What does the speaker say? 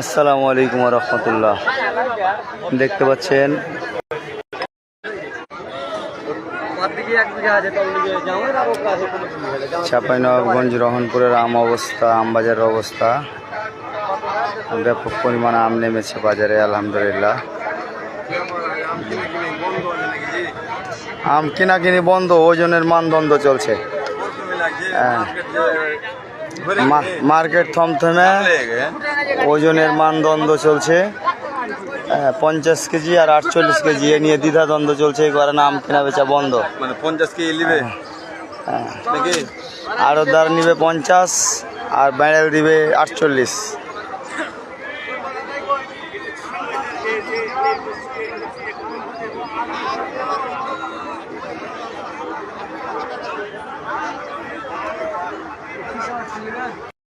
আসসালামু আলাইকুম রহমতুল্লাহ। দেখতে পাচ্ছেন? চাঁপাইনবাবগঞ্জ রহনপুরের আম অবস্থা, আম বাজারের অবস্থা। ব্যাপক পরিমাণে আম নেমেছে বাজারে, আলহামদুলিল্লাহ। আম কিনা কিনি বন্ধ, ওজনের মানদণ্ড চলছে। হ্যাঁ। মার্কেট থমথমে ওজনের মানদণ্ড চলছে। হ্যাঁ, পঞ্চাশ কেজি আর আটচল্লিশ কেজি এ নিয়ে দ্বিধাদ্বন্দ্ব চলছে এই কারণে আম কেনা বেচা বন্ধ। মানে পঞ্চাশ কেজি নিবে? হ্যাঁ। নাকি? আড়তদার নিবে পঞ্চাশ আর ব্যারেল দিবে আটচল্লিশ। 何?